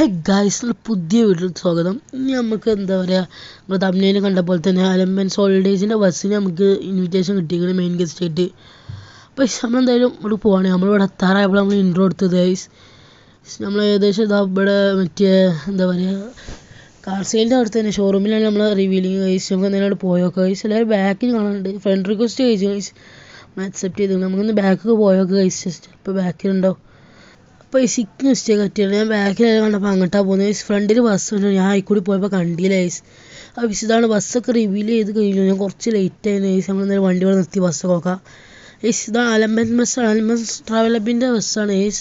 Hey guys പുതിയ വീട്ടിൽ സ്വാഗതം. ഇനി നമുക്ക് എന്താ പറയുക നമ്മൾ തമിഴ്നാട് കണ്ട പോലെ തന്നെ അലമ്പൻ സോളിഡേഴ്സിന്റെ ബസ്സിന് നമുക്ക് ഇൻവിറ്റേഷൻ കിട്ടിയിരിക്കുന്നത് മെയിൻ ഗസ്റ്റ് ആയിട്ട്. അപ്പോൾ നമ്മളെന്തായാലും ഇവിടെ പോവാണ്. നമ്മളിവിടെ എത്താറായപ്പോൾ നമ്മൾ ഇൻട്രോ എടുത്തത് ഗൈസ് നമ്മൾ ഏകദേശം ഇതാ ഇവിടെ മറ്റേ എന്താ പറയുക കാർ സെയിലിന്റെ അവിടെ തന്നെ ഷോറൂമിലാണ് നമ്മൾ റിവീലിങ് ഗൈസ് നമുക്ക് അവിടെ പോയോ ഗൈസ് എല്ലാവരും ബാക്കിൽ കാണാനുണ്ട്. ഫ്രണ്ട് റിക്വസ്റ്റ് കഴിച്ചു ഗൈസ് അക്സെപ്റ്റ് ചെയ്തു. നമുക്കൊന്ന് ബാക്കൊക്കെ പോയോ ഗൈസ് ജസ്റ്റ് ഇപ്പോൾ ബാക്കിലുണ്ടാവും അപ്പോൾ ഈ സിക്ക് മിസ്റ്റേക്ക് പറ്റിയത് ഞാൻ ബാക്കിലെല്ലാം കണ്ടപ്പോൾ അങ്ങോട്ടാണ് പോകുന്നത് ഫ്രണ്ടിൽ ബസ് ഉണ്ട്. ഞാൻ ആയിക്കൂടി പോയപ്പോൾ കണ്ടില്ല ഗൈസ് അപ്പോൾ ഇതാണ് ബസ്സൊക്കെ റിവീൽ ചെയ്ത് കഴിഞ്ഞു. ഞാൻ കുറച്ച് ലേറ്റ് ആയിരുന്നു ഗൈസ് നമ്മൾ നേരെ വണ്ടി ഇവിടെ നിർത്തി ബസ്സൊക്കെ നോക്കാം. ഗൈസ് ഇതാണ് അലമ്പൻ ബസ്സാണ് അലമ്പൻ ട്രാവൽ ഹബിന്റെ ബസ്സാണ് ഗൈസ്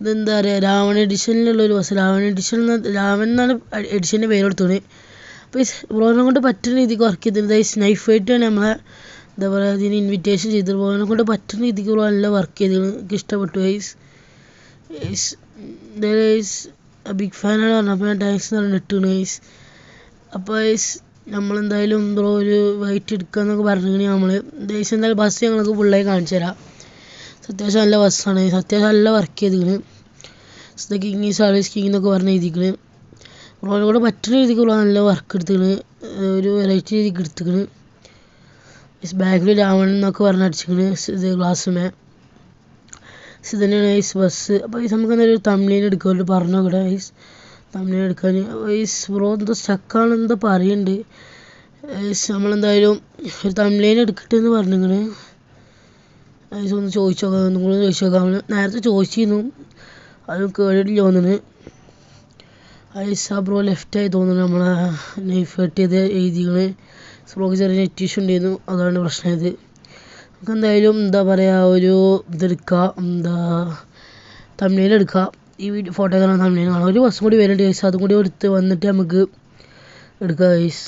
ഇതെന്താ പറയുക രാവൺ എഡിഷനിലുള്ള ഒരു ബസ് രാവൺ എഡിഷൻ രാവൺ എന്നാണ് എഡിഷന്റെ പേര് കൊടുത്തത്. അപ്പോൾ ഈ ബ്രോനെ കൊണ്ട് പറ്റുന്ന രീതിക്ക് വർക്ക് ചെയ്തിട്ടുണ്ട്. ഗൈസ് നൈഫ് ആയിട്ടാണ് നമ്മളെ എന്താ പറയുക ഇതിന് ഇൻവിറ്റേഷൻ ചെയ്തത്. ബ്രോനെ കൊണ്ട് പറ്റുന്ന രീതിക്ക് ബ്രോ നല്ല വർക്ക് ചെയ്തിരുന്നു എനിക്ക് ഇഷ്ടപ്പെട്ടു ഗൈസ് ഗൈസ് ഗൈസ് ബിഗ് ഫാനാണ് പറഞ്ഞപ്പോൾ ഞാൻ താങ്ക്സ് എന്ന് പറഞ്ഞിട്ട് ഗൈസ് അപ്പോൾ ഗൈസ് നമ്മളെന്തായാലും ബ്രോ ഒരു വൈറ്റ് എടുക്കാന്നൊക്കെ പറഞ്ഞു നമ്മൾ ഗൈസ് എന്തായാലും ബസ് ഞങ്ങൾക്ക് ഫുള്ളായി കാണിച്ചു തരാം. അത്യാവശ്യം നല്ല ബസ്സാണ് അത്യാവശ്യം നല്ല work ചെയ്തിരിക്കണ്. The king is always king എന്നൊക്കെ പറഞ്ഞ് എഴുതിക്കണ്. ബ്രോനെ കൂടെ പറ്റുന്ന രീതിക്ക് നല്ല വർക്ക് എടുത്തിക്കണ്. ഒരു വെറൈറ്റി രീതിക്ക് എടുത്തിക്കണ്. ബാക്കിൽ രാവണൻ എന്നൊക്കെ പറഞ്ഞ് അടിച്ചിക്കണ്. ഇത് ഗ്ലാസ്സുമേ ഇത് തന്നെയാണ് ഐസ് ബസ് അപ്പോൾ ഐസ് നമുക്ക് എന്തായാലും ഒരു തമിഴിൽ വേണ്ടി പറഞ്ഞു ഇവിടെ ഐസ് തമിഴിൽ എടുക്കാൻ. ഐസ് ബ്രോ എന്തോ സ്റ്റക്കാണ് എന്തോ പറയുന്നുണ്ട് ഐസ് നമ്മളെന്തായാലും ഒരു തമിഴിൽ എടുക്കട്ടെ എന്ന് പറഞ്ഞിങ്ങനെ. ഐസ് ഒന്ന് ചോദിച്ചു നോക്കാം. ഒന്നും കൂടെ ചോദിച്ചു നോക്കാം. നമ്മൾ നേരത്തെ ചോദിച്ചിരുന്നു. അത് കേട്ടിട്ടില്ല തോന്നുന്നു. ഐസ് ബ്രോ ലെഫ്റ്റായി തോന്നുന്നു നമ്മളെ നൈഫ് കട്ട് ചെയ്ത് എഴുതിയാണ് ബ്രോക്ക് ചെറിയ നെറ്റ് ഉണ്ടായിരുന്നു. അതാണ് പ്രശ്നമായത് നമുക്ക് എന്തായാലും എന്താ പറയുക ഒരു ഇതെടുക്കാം എന്താ തമിഴിൽ എടുക്കാം. ഈ വീഡിയോ ഫോട്ടോ കാണാൻ തമിഴിൽ കാണാം. ഒരു ബസ്സും കൂടി വരുന്നുണ്ട് ഗൈസ് അതും കൂടി എടുത്ത് വന്നിട്ട് നമുക്ക് എടുക്കാം ഗൈസ്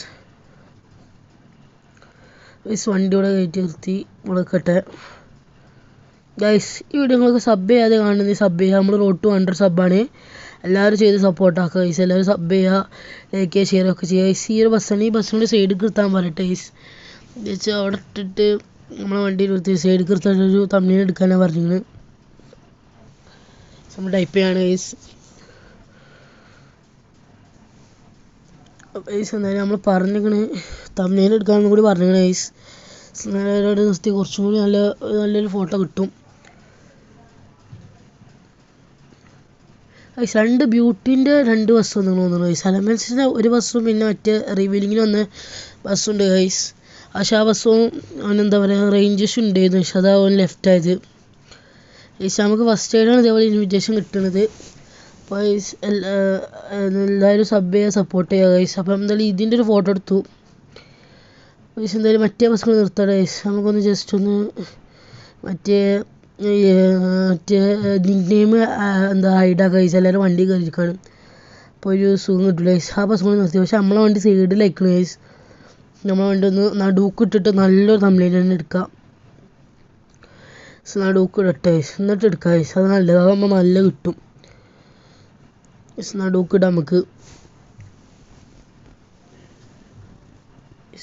ഗൈസ് വണ്ടി ഇവിടെ കയറ്റി നിർത്തി. ഇവിടെ കട്ടെ ഗൈസ് ഈ വീഡിയോ നിങ്ങൾക്ക് സബ് ചെയ്യാതെ കാണുന്നത് സബ് ചെയ്യുക നമ്മൾ റോഡ് ടു ഹൺഡ്രഡ് സബ്ബാണ് എല്ലാവരും ചെയ്ത് സപ്പോർട്ടാക്കുക ഗൈസ് എല്ലാവരും സബ് ചെയ്യുക ലൈക്ക് ചെയ്യുക ഷെയർ ഒക്കെ ചെയ്യുക ഗൈസ് ഈ ഒരു ബസ്സാണ് ഈ ബസ്സിനോട് സൈഡിൽ നിർത്താൻ പറയട്ടെ ഗൈസ് വെച്ചാൽ അവിടെ ഇട്ടിട്ട് നമ്മളെ വണ്ടി നിർത്തി സൈഡിൽ ഒരു തമിഴ് എടുക്കാനാണ് പറഞ്ഞത് നമ്മൾ ടൈപ്പ് ചെയ്യാണ് ഗൈസ് ഗൈസ് എന്തായാലും നമ്മൾ പറഞ്ഞിരിക്കണ്. തമിഴിൽ എടുക്കാമെന്നും കൂടി പറഞ്ഞിരിക്കണ് ഗൈസ് നേരോട് നിർത്തി കുറച്ചും കൂടി നല്ല നല്ലൊരു ഫോട്ടോ കിട്ടും. ഗൈസ് രണ്ട് ബ്യൂട്ടിന്റെ രണ്ട് ബസ് വന്നു തോന്നുന്നു ഗൈസ് അലമൻസിന്റെ ഒരു ബസ്സും പിന്നെ മറ്റേ റിവീലിങ്ങിന് വന്ന ബസ്സുണ്ട് ഗൈസ് ആ ബസ്സും അവനെന്താ പറയുക റേഞ്ച് ഇഷ്യൂ ഉണ്ടായിരുന്നു. പക്ഷെ അതാ അവൻ ലെഫ്റ്റ് ആയത്. നമുക്ക് ഫസ്റ്റ് ആയിട്ടാണ് ഇതേപോലെ ഇൻവിറ്റേഷൻ കിട്ടുന്നത് അപ്പോൾ ഗൈസ് എല്ലാവരും സബ് ചെയ്യുക സപ്പോർട്ട് ചെയ്യുക ഗൈസ് അപ്പം എന്തായാലും ഇതിന്റെ ഒരു ഫോട്ടോ എടുത്തു. guys എന്തായാലും മറ്റേ ബസ്സുകൾ നിർത്താം guys. നമുക്കൊന്ന് ജസ്റ്റ് ഒന്ന് മറ്റേ മറ്റേ nickname എന്താ ഹൈഡാക്കുക guys എല്ലാവരും വണ്ടി കയറിയിരിക്കുകയാണ് അപ്പോൾ ഒരു സുഖം കിട്ടില്ല guys. ആ bus കൂടി നിർത്തി. പക്ഷെ നമ്മളെ വണ്ടി side ഗൈസ് നമ്മളെ വണ്ടി ഒന്ന് നടുക്ക് ഇട്ടിട്ട് നല്ലൊരു തമിഴിൽ തന്നെ എടുക്കാം. നടുക്ക് ഇടട്ടെ എന്നിട്ട് എടുക്കാം ഗൈസ് അത് നല്ലത്. അതാകുമ്പോൾ നല്ല കിട്ടും. നടുക്ക് ഇടാം നമുക്ക്.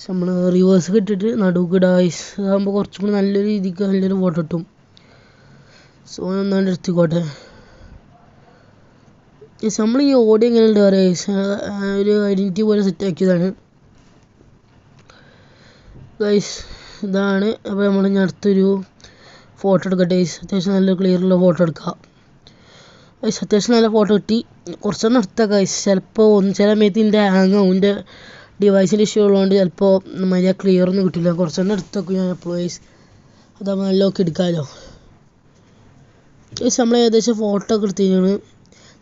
നമ്മൾ റിവേഴ്സ് ഇട്ടിട്ട് നടുക്ക് ഇടാം ഗൈസ് അതാകുമ്പോൾ കുറച്ചും കൂടി നല്ലൊരു രീതിക്ക് നല്ലൊരു ഫോട്ടോ കിട്ടും. സോ ഒന്നാണ്ട് എടുത്തിക്കോട്ടെ. നമ്മൾ ഈ ഓടി എങ്ങനെ ഉണ്ട് പറയുക ഒരു ഐഡന്റിറ്റി പോലെ സെറ്റ് ആക്കിയതാണ്. ഗൈസ് ഇതാണ്. അപ്പോൾ നമ്മൾ ഇനി അടുത്തൊരു ഫോട്ടോ എടുക്കട്ടെ ഗൈസ് അത്യാവശ്യം നല്ല ക്ലിയറുള്ള ഫോട്ടോ എടുക്കാം. ഗൈസ് അത്യാവശ്യം നല്ല ഫോട്ടോ കിട്ടി. കുറച്ചെണ്ണം എടുത്താൽ ഗൈസ് ചിലപ്പോൾ ഒന്ന് ചില സമയത്ത് ഇതിന്റെ ഹാങ് ആവും ഇതിന്റെ ഡിവൈസിന്റെ ഇഷ്യൂ ഉള്ളതുകൊണ്ട് ചിലപ്പോൾ മര്യാദ ക്ലിയർ ഒന്നും കിട്ടില്ല. കുറച്ചെണ്ണം എടുത്തൊക്കെ ഞാൻ അപ്പോൾ ഗൈസ് അതാകുമ്പോൾ നല്ല ഒക്കെ എടുക്കാമല്ലോ ഗൈസ് നമ്മൾ ഏകദേശം ഫോട്ടോ ഒക്കെ എടുത്തിരിക്കുകയാണ്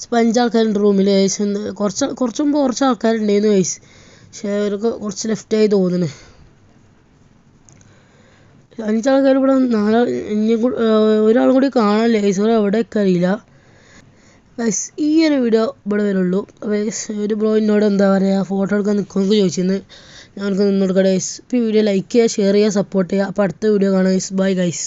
ഇപ്പോൾ അഞ്ചാൾക്കാരുണ്ട് റൂമിൽ ഗൈസ് കുറച്ച് കുറച്ച് മുമ്പ് കുറച്ച് ആൾക്കാരുണ്ടായിരുന്നു ഗൈസ് പക്ഷേ അവരൊക്കെ കുറച്ച് ലെഫ്റ്റായി തോന്നുന്നു അഞ്ചാൾക്കാർ ഇവിടെ നാളെ ഇനിയും കൂടി ഒരാളും കൂടി കാണാനില്ല? ഗൈസ് അവർ എവിടെയൊക്കെ അറിയില്ല. ഗൈസ് ഈ ഒരു വീഡിയോ ഇവിടെ വരുള്ളൂ. അപ്പോൾ ഒരു ബ്രോ എന്നോട് എന്താ പറയുക ഫോട്ടോ എടുക്കാൻ നിൽക്കുമെന്ന് ചോദിച്ചിരുന്നു ഞാൻ അവർക്ക് നിന്ന് കൊടുക്കാം ഗൈസ് ഇപ്പോൾ ഈ വീഡിയോ ലൈക്ക് ചെയ്യുക ഷെയർ ചെയ്യുക സപ്പോർട്ട് ചെയ്യുക. അപ്പോൾ അടുത്ത വീഡിയോ കാണാം ഗൈസ് ബൈ ഗൈസ്